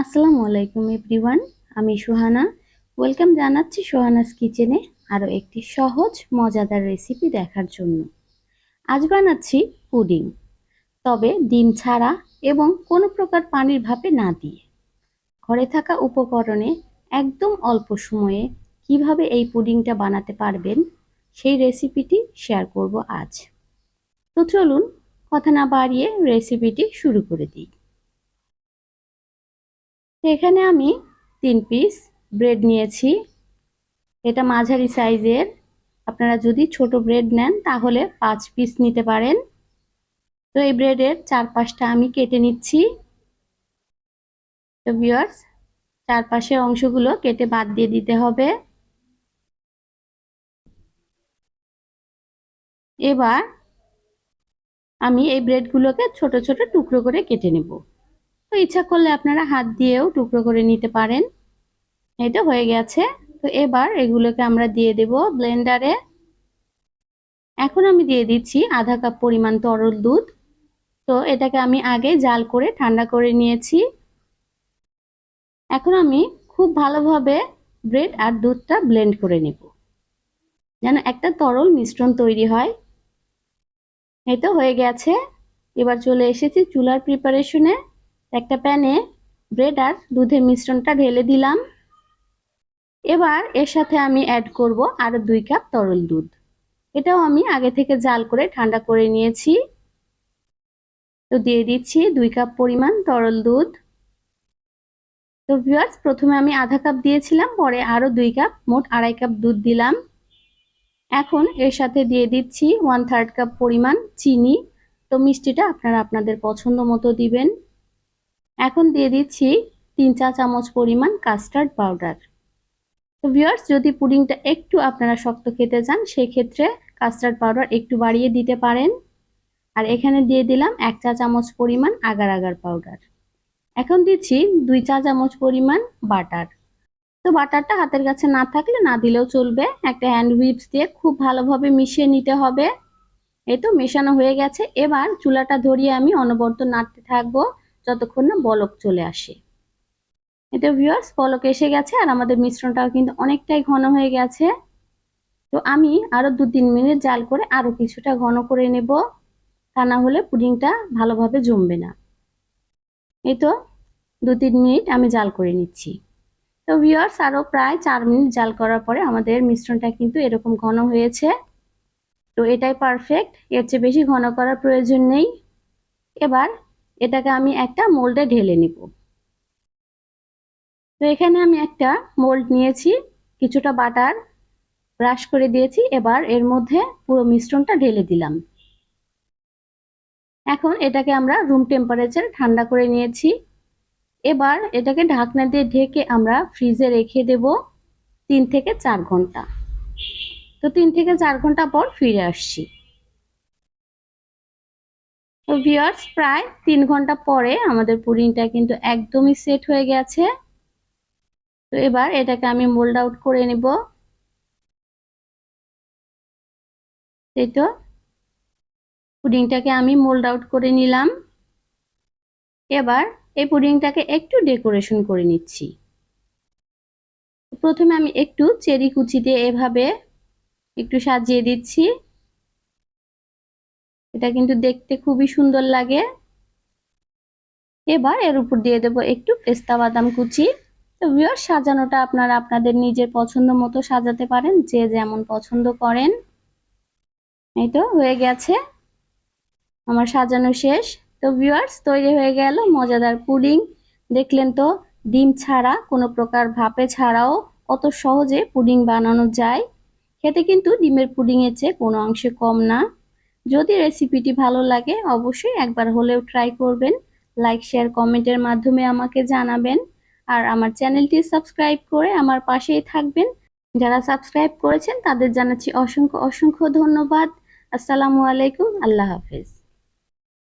আসসালামু আলাইকুম এভরিওয়ান, আমি সুহানা। ওয়েলকাম জানাচ্ছি সোহানাস কিচেনে আরও একটি সহজ, মজাদার রেসিপি দেখার জন্য। আজ বানাচ্ছি পুডিং। তবে ডিম ছাড়া এবং কোনো প্রকার পানির ভাপে না দিয়ে। ঘরে থাকা উপকরণে একদম অল্প সময়ে কীভাবে এই পুডিংটা বানাতে পারবেন, সেই রেসিপিটি শেয়ার করব আজ। তো চলুন, কথা না বাড়িয়ে রেসিপিটি শুরু করে দিই। এখানে আমি তিন পিস ব্রেড নিয়েছি। এটা মাঝারি সাইজের। আপনারা যদি ছোট ব্রেড নেন, তাহলে পাঁচ পিস নিতে পারেন। তো এই ব্রেডের চারপাশটা আমি কেটে নিচ্ছি। তো ভিওয়ার্স চারপাশের অংশগুলো কেটে বাদ দিয়ে দিতে হবে। এবার আমি এই ব্রেডগুলোকে ছোট ছোট টুকরো করে কেটে নেব। তো ইচ্ছা করলে আপনারা হাত দিয়েও টুকরো করে নিতে পারেন। এটা হয়ে গেছে। তো এবার এগুলোকে আমরা দিয়ে দেব ব্লেন্ডারে। এখন আমি দিয়ে দিচ্ছি আধা কাপ পরিমাণ তরল দুধ। তো এটাকে আমি আগে জাল করে ঠান্ডা করে নিয়েছি। এখন আমি খুব ভালোভাবে ব্রেড আর দুধটা ব্লেন্ড করে নেব। যেন একটা তরল মিশ্রণ তৈরি হয়। তো হয়ে গেছে। এবার চলে এসেছি চুলার প্রিপারেশনে একটা প্যানে ব্রেড আর দুধের মিশ্রণটা ঢেলে দিলাম। এবার এর সাথে আমি অ্যাড করব আরও দুই কাপ তরল দুধ। এটাও আমি আগে থেকে জাল করে ঠান্ডা করে নিয়েছি। তো দিয়ে দিচ্ছি দুই কাপ পরিমাণ তরল দুধ। তো ভিউয়ার্স প্রথমে আমি আধা কাপ দিয়েছিলাম, পরে আরও দুই কাপ মোট আড়াই কাপ দুধ দিলাম। এখন এর সাথে দিয়ে দিচ্ছি ওয়ান থার্ড কাপ পরিমাণ চিনি। তো মিষ্টিটা আপনারা আপনাদের পছন্দ মতো দিবেন। এখন দিয়ে দিচ্ছি তিন চা চামচ পরিমাণ কাস্টার্ড পাউডার তো ভিওয়ার্স যদি পুডিংটা একটু আপনারা শক্ত খেতে চান, সেক্ষেত্রে কাস্টার্ড পাউডার একটু বাড়িয়ে দিতে পারেন। আর এখানে দিয়ে দিলাম এক চা চামচ পরিমাণ আগার আগার পাউডার এখন দিচ্ছি দুই চা চামচ পরিমাণ বাটার তো বাটারটা হাতের কাছে না থাকলে না দিলেও চলবে। একটা হ্যান্ড হুইপস দিয়ে খুব ভালোভাবে মিশিয়ে নিতে হবে। এই তো মেশানো হয়ে গেছে। এবার চুলাটা ধরিয়ে আমি অনবরত নাড়তে থাকব। যতক্ষণ না বলক চলে আসে। এতে ভিউয়ার্স বলক এসে গেছে আর আমাদের মিশ্রণটাও কিন্তু অনেকটাই ঘন হয়ে গেছে। তো আমি আরও দু তিন মিনিট জাল করে আরও কিছুটা ঘন করে নেব। তা না হলে পুডিংটা ভালোভাবে জমবে না। এই তো দু তিন মিনিট আমি জাল করে নিচ্ছি। তো ভিউয়ার্স আরও প্রায় চার মিনিট জাল করার পরে আমাদের মিশ্রণটা কিন্তু এরকম ঘন হয়েছে। তো এটাই পারফেক্ট এর চেয়ে বেশি ঘন করার প্রয়োজন নেই। এবার এটাকে আমি একটা মোল্ডে ঢেলে নিব। তো এখানে আমি একটা মোল্ড নিয়েছি, কিছুটা বাটার ব্রাশ করে দিয়েছি, এবার এর মধ্যে পুরো মিশ্রণটা ঢেলে দিলাম। এখন এটাকে আমরা রুম টেম্পারেচার ঠান্ডা করে নিয়েছি। এবার এটাকে ঢাকনা দিয়ে ঢেকে আমরা ফ্রিজে রেখে দেব তিন থেকে চার ঘণ্টা। তো তিন থেকে চার ঘণ্টা পর ফিরে আসছি। তো ভিওয়ার্স প্রায় তিন ঘণ্টা পরে আমাদের পুডিংটা কিন্তু একদমই সেট হয়ে গেছে। তো এবার এটাকে আমি মোল্ড আউট করে নেব। এই তো। পুডিংটাকে আমি মোল্ড আউট করে নিলাম। এবার এই পুডিংটাকে একটু ডেকোরেশন করে নিচ্ছি। প্রথমে আমি একটু চেরি কুচি দিয়ে এভাবে একটু সাজিয়ে দিচ্ছি। এটা কিন্তু দেখতে খুবই সুন্দর লাগে। এবার এর উপর দিয়ে দেবো একটু পেস্তা বাদাম কুচি। তো ভিওর সাজানোটা আপনারা আপনাদের নিজের পছন্দ মতো সাজাতে পারেন, যে যেমন পছন্দ করেন। এই তো, হয়ে গেছে। আমার সাজানো শেষ। তো ভিউয়ার্স তৈরি হয়ে গেল মজাদার পুডিং। দেখলেন তো, ডিম ছাড়া, কোনো প্রকার ভাপে ছাড়াও কত সহজে পুডিং বানানো যায়। খেতে কিন্তু ডিমের পুডিংয়ের চেয়ে কোনো অংশে কম না। যদি রেসিপিটি ভালো লাগে, অবশ্যই একবার হলেও ট্রাই করবেন। লাইক শেয়ার কমেন্টের মাধ্যমে আমাকে জানাবেন। আর আমার চ্যানেলটি সাবস্ক্রাইব করে আমার পাশেই থাকবেন। যারা সাবস্ক্রাইব করেছেন, তাদের জানাচ্ছি অসংখ্য অসংখ্য ধন্যবাদ। আসসালামু আলাইকুম, আল্লাহ হাফেজ।